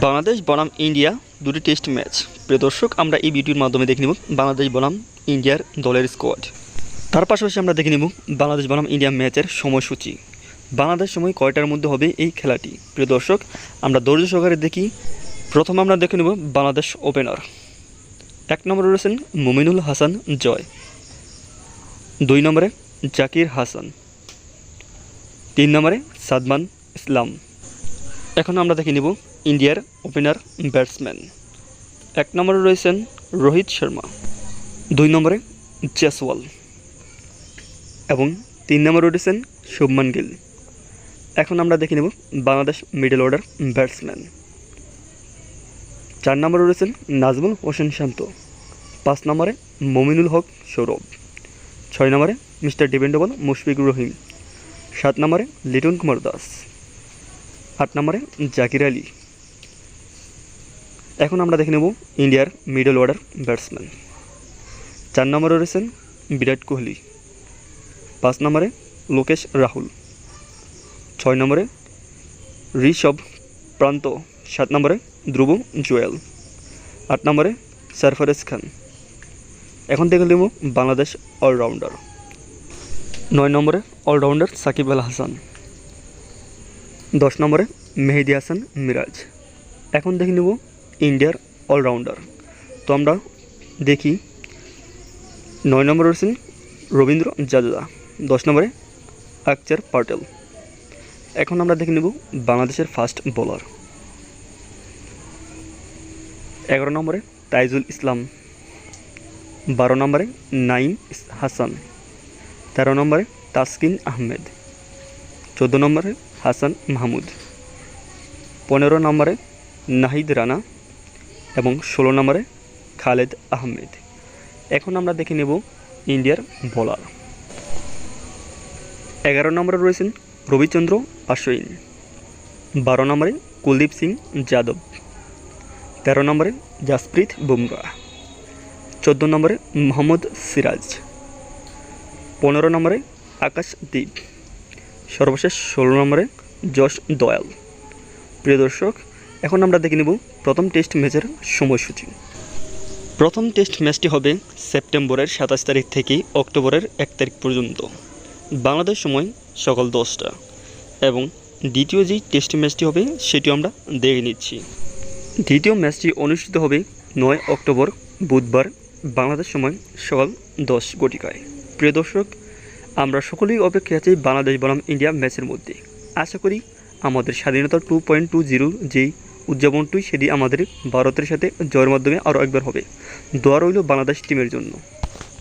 বাংলাদেশ, বনাম, ইন্ডিয়া দুটি test match. প্রিয় দর্শক, আমরা এই ভিডিওর মাধ্যমে দেখে নেব বাংলাদেশ, বনাম, ইন্ডিয়ার দলের স্কোয়াড। তার পাশাপাশি আমরা দেখে নেব বাংলাদেশ, বনাম, ইন্ডিয়া ম্যাচের সময়সূচি। বাংলাদেশ সময় কয়টার মধ্যে হবে এই খেলাটি? প্রিয় দর্শক, আমরা ধৈর্য সহকারে দেখি। প্রথম আমরা দেখে নেব বাংলাদেশ ওপেনার। এক নম্বরে রয়েছেন মুমিনুল হাসান জয়। দুই নম্বরে জাকির হাসান। তিন নম্বরে সাদমান ইসলাম। এখন আমরা দেখে নেব ইন্ডিয়ার ওপেনার, ব্যাটসম্যান। এক নম্বরে রয়েছেন রোহিত শর্মা, দুই নম্বরে জেসওয়াল এবং তিন নম্বরে রয়েছেন শুভমান গিল। এখন আমরা দেখে নেব বাংলাদেশ মিডল অর্ডার ব্যাটসম্যান। চার নম্বরে রয়েছেন নাজমুল হোসেন শান্ত, পাঁচ নম্বরে মমিনুল হক সৌরভ, ছয় নম্বরে মিস্টার ডিপেন্ডেবল মুশফিকুর রহিম, সাত নম্বরে লিটন কুমার দাস, আট নম্বরে জাকির আলী। এখন আমরা দেখে নেব ইন্ডিয়ার মিডল অর্ডার ব্যাটসম্যান চার নম্বরে রয়েছেন বিরাট কোহলি। পাঁচ নম্বরে লোকেশ রাহুল। ছয় নম্বরে ঋষভ প্রান্ত। সাত নম্বরে ধ্রুব জুয়েল। আট নম্বরে সারফারেজ খান। এখন দেখে নেব বাংলাদেশ অলরাউন্ডার নয় নম্বরে অলরাউন্ডার সাকিব আল হাসান। দশ নম্বরে মেহেদি হাসান মিরাজ। এখন দেখে নেব ইন্ডিয়ার অলরাউন্ডার। তো আমরা দেখি নয় নম্বরে রয়েছেন রবীন্দ্র জাদেজা দশ নম্বরে আকচার পাটেল। এখন আমরা দেখে নেব বাংলাদেশের ফার্স্ট বোলার। এগারো নম্বরে তাইজুল ইসলাম, বারো নম্বরে নাইম হাসান, তেরো নম্বরে তাসকিন আহমেদ, চোদ্দ নম্বরে হাসান মাহমুদ, পনেরো নম্বরে নাহিদ রানা এবং ষোলো নম্বরে খালেদ আহমেদ। এখন আমরা দেখে নেব ইন্ডিয়ার বোলার এগারো নম্বরে রয়েছেন রবিচন্দ্র আশ্বিন বারো নম্বরে কুলদীপ সিং যাদব। তেরো নম্বরে জাসপ্রীত বুমরা। চোদ্দ নম্বরে মোহাম্মদ সিরাজ। পনেরো নম্বরে আকাশদীপ সর্বশেষ ষোলো নম্বরে যশ দয়াল। প্রিয় দর্শক এখন আমরা দেখে নেব প্রথম টেস্ট ম্যাচের সময়সূচি। প্রথম টেস্ট ম্যাচটি হবে সেপ্টেম্বরের সাতাশ তারিখ থেকে অক্টোবরের এক তারিখ পর্যন্ত। বাংলাদেশ সময় সকাল দশটা। এবং দ্বিতীয় যেই টেস্ট ম্যাচটি হবে, সেটিও আমরা দেখে নিচ্ছি। দ্বিতীয় ম্যাচটি অনুষ্ঠিত হবে নয় অক্টোবর, বুধবার, বাংলাদেশ সময় সকাল দশ ঘটিকায় প্রিয় দর্শক, আমরা সকলেই অপেক্ষা আছি বাংলাদেশ বনাম ইন্ডিয়া ম্যাচের মধ্যে। আশা করি আমাদের স্বাধীনতা টু পয়েন্ট টু জিরো যেই উদযাপনটি সেটি আমাদের ভারতের সাথে জয়ের মাধ্যমে আরও একবার হবে। দোয়া রইল বাংলাদেশ টিমের জন্য।